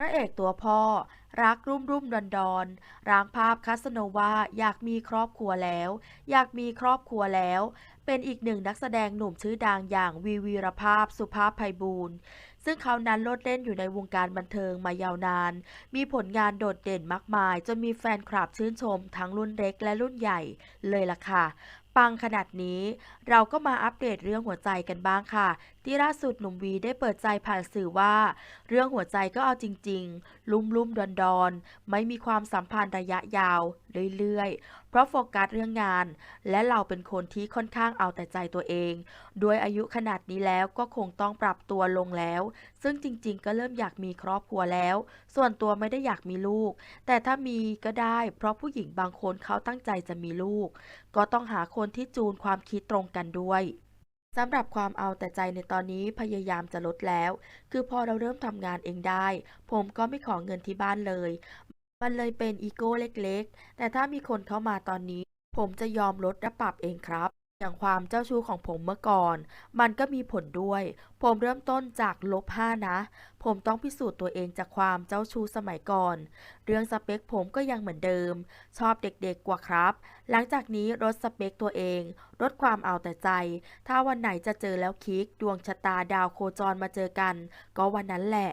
พระเอกตัวพ่อ รักรุ่มรุ่มดอนดอนร่างภาพคาสโนวาอยากมีครอบครัวแล้ว อยากมีครอบครัวแล้ว เป็นอีกหนึ่งนักแสดงหนุ่มชื่อดังอย่างวีวีรภาพสุภาพไพบูลย์ซึ่งเขานั้นโลดเล่นอยู่ในวงการบันเทิงมายาวนาน มีผลงานโดดเด่นมากมาย จนมีแฟนคลับชื่นชม ทั้งรุ่นเล็กและรุ่นใหญ่เลยล่ะค่ะ ปังขนาดนี้ เราก็มาอัปเดตเรื่องหัวใจกันบ้างค่ะ ที่ล่าสุดหนุ่มวีได้เปิดใจผ่านสื่อว่า เรื่องหัวใจก็เอาจริง ๆ ลุ่มลุ่มดอนดอนๆไม่มีความสัมพันธ์ระยะยาว เรื่อยๆ เพราะโฟกัสเรื่องงาน และเราเป็นคนที่ค่อนข้างเอาแต่ใจตัวเอง ด้วยอายุขนาดนี้แล้วก็คงต้องปรับตัวลงแล้ว ซึ่งจริงๆ ก็เริ่มอยากมีครอบครัวแล้ว ส่วนตัวไม่ได้อยากมีลูก แต่ถ้ามีก็ได้ เพราะผู้หญิงบางคนเขาตั้งใจจะมีลูก ก็ต้องหาคนที่จูนความคิดตรงกันด้วยสำหรับความเอาแต่ใจในตอนนี้พยายามจะลดแล้ว คือพอเราเริ่มทำงานเองได้ ผมก็ไม่ขอเงินที่บ้านเลย มันเลยเป็นอีโก้เล็กๆ แต่ถ้ามีคนเข้ามาตอนนี้ ผมจะยอมลดและปรับเองครับ อย่างความเจ้าชู้ของผมเมื่อก่อน มันก็มีผลด้วย ผมเริ่มต้นจากลบห้านะ ผมต้องพิสูจน์ตัวเองจากความเจ้าชู้สมัยก่อน เรื่องสเปคผมก็ยังเหมือนเดิม ชอบเด็กๆกว่าครับ หลังจากนี้ลดสเปคตัวเอง ลดความเอาแต่ใจ ถ้าวันไหนจะเจอแล้วคลิก ดวงชะตาดาวโคจรมาเจอกัน ก็วันนั้นแหละ